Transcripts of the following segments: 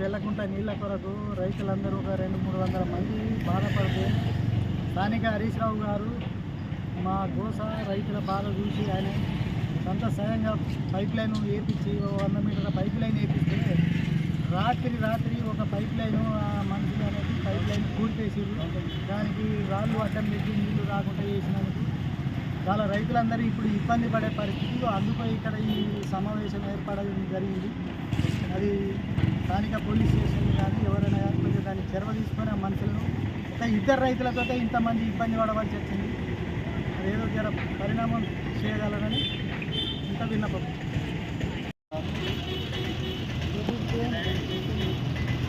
బెల్లకుంట నీళ్ళ కొరకు రైతులందరూ ఒక రెండు మూడు వందల మంది బాధపడితే స్థానిక హరీష్ రావు గారు మా గోస రైతుల బాధ చూసి ఆయన సొంత స్వయంగా పైప్ లైన్ వేపించి వంద మీటర్ల పైప్ లైన్ వేపిస్తే రాత్రి రాత్రి ఒక పైప్ లైన్ మనుషులు అనేది పైప్ లైన్ కూడిపేసిరు దానికి రాళ్ళు అడ్డం పెట్టి నీళ్ళు రాకుండా చేసినందుకు చాలా రైతులందరూ ఇప్పుడు ఇబ్బంది పడే పరిస్థితులు. అందుకే ఇక్కడ ఈ సమావేశం ఏర్పడడం జరిగింది. అది స్థానిక పోలీస్ స్టేషన్ కానీ ఎవరైనా కానీ కొంచెం దాన్ని చొరవ తీసుకొని ఆ మనుషులను ఒక ఇద్దరు రైతులతో ఇంతమంది ఇబ్బంది పడవలసి వచ్చింది. అదేదో జర పరిణామం చేయగలరని ఇంత విన్నపం.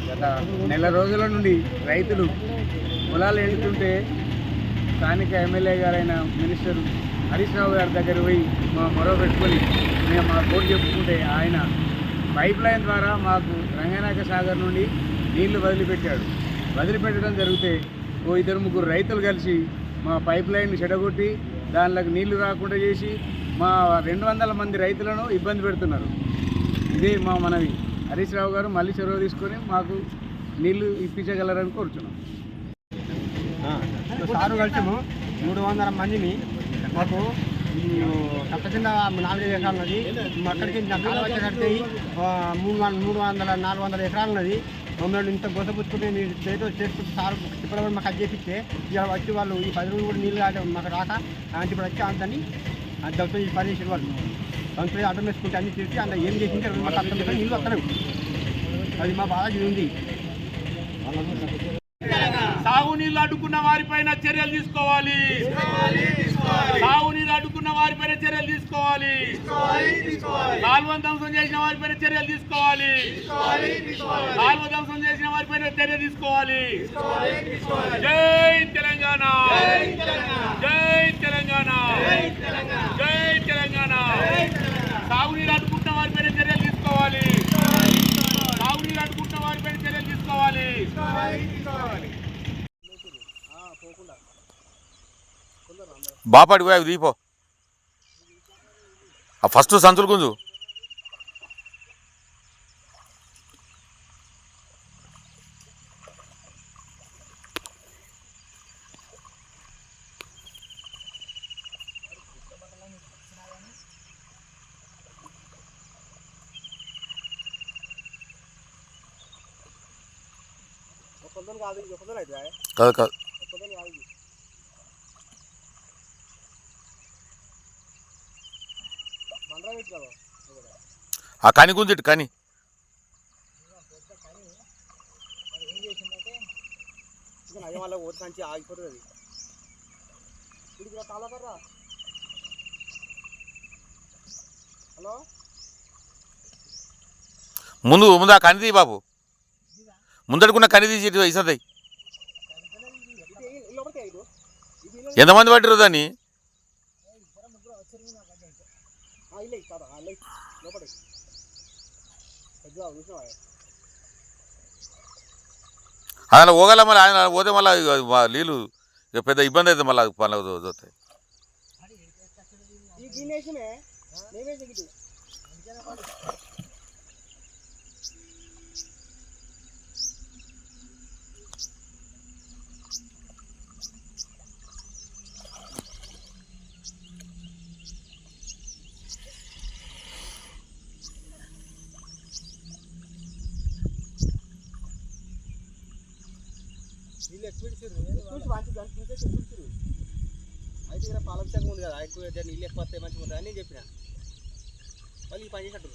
గత నెల రోజుల నుండి రైతులు పొలాలు వెళ్తుంటే స్థానిక ఎమ్మెల్యే గారైన మినిస్టర్ హరీష్ రావు గారి దగ్గర పోయి మా మొరవ పెట్టుకొని మేము మా కోర్టు చెప్పుకుంటే ఆయన పైప్ లైన్ ద్వారా మాకు రంగనాయక సాగర్ నుండి నీళ్ళు వదిలిపెట్టాడు. వదిలిపెట్టడం జరిగితే ఓ ఇద్దరు ముగ్గురు రైతులు కలిసి మా పైప్ లైన్ చెడగొట్టి దానిలోకి నీళ్ళు రాకుండా చేసి మా రెండు వందల మంది రైతులను ఇబ్బంది పెడుతున్నారు. ఇదే మా మనవి. హరీష్ రావు గారు మళ్ళీ చొరవ తీసుకొని మాకు నీళ్ళు ఇప్పించగలరని కోరుచున్నాం. సారు కలిసాము. మూడు వందల మందిని మాకు కింద నాలుగైదు ఎకరాలు ఉన్నది. అక్కడికి కాలువ కడితే మూడు వందల మూడు వందల నాలుగు వందల ఎకరాలు ఉన్నది. మమ్మల్ని ఇంత గొసపుచ్చుకుంటే మీరు చేతితో చేసుకుంటే సార్ ఇప్పుడు మాకు అది చేపిస్తే ఇక వచ్చి వాళ్ళు ఈ పది రోజులు కూడా నీళ్ళు కాదు మాకు రాక అంటే ఇప్పుడు వచ్చి అంతని అది దొరుకుతుంది ఈ పని చేసిన వాళ్ళు సంవత్సరం అడ్డం వేసుకుంటే అన్ని తీర్చి అందులో ఏం చేసింటే మాకు అర్థం నీళ్ళు వస్తున్నాయి అది మా బాధ ఉంది. సాగునీళ్ళు అడ్డుకున్న వారిపైన చర్యలు తీసుకోవాలి. సాగునీళ్ళు చర్యలు తీసుకోవాలి. కాలువ ధ్వంసం చేసిన వారిపైన చర్యలు తీసుకోవాలి. కాలువ ధ్వంసం చేసిన వారిపైన చర్య తీసుకోవాలి. జై తెలంగాణ. జై తెలంగాణ. జై తెలంగాణ. సాగునీళ్ళు అడ్డుకుంటున్న వారిపైన చర్యలు తీసుకోవాలి. సాగునీళ్ళు అడ్డుకుంటున్న వారిపైన చర్యలు తీసుకోవాలి. బాపాడికి పోయి దీపో. ఆ ఫస్ట్ సంచులు గుంజు. కాదు కాదు. ఆ కని గుంజిట్టు కని. ఆగిపోతుంది హలో ముందు ముందు ఆ కని తీ బాబు. ముందడుకున్న కని తీసి ఇసదై ఎంతమంది పట్టిరు దాన్ని? ఆయన అలా పోగల మళ్ళీ ఆయన పోతే మళ్ళీ నీళ్ళు ఇక పెద్ద ఇబ్బంది అయితే మళ్ళీ పనులకు దొరుకుతాయి ఈ వీళ్ళు ఎక్కువ అయితే ఇక్కడ పాలక శాఖ ఉంది కదా ఎక్కువ నీళ్ళు ఎక్కువ వస్తాయి మంచిగా ఉంటుంది అని నేను చెప్పిన. వాళ్ళు ఈ పని చేసినట్టు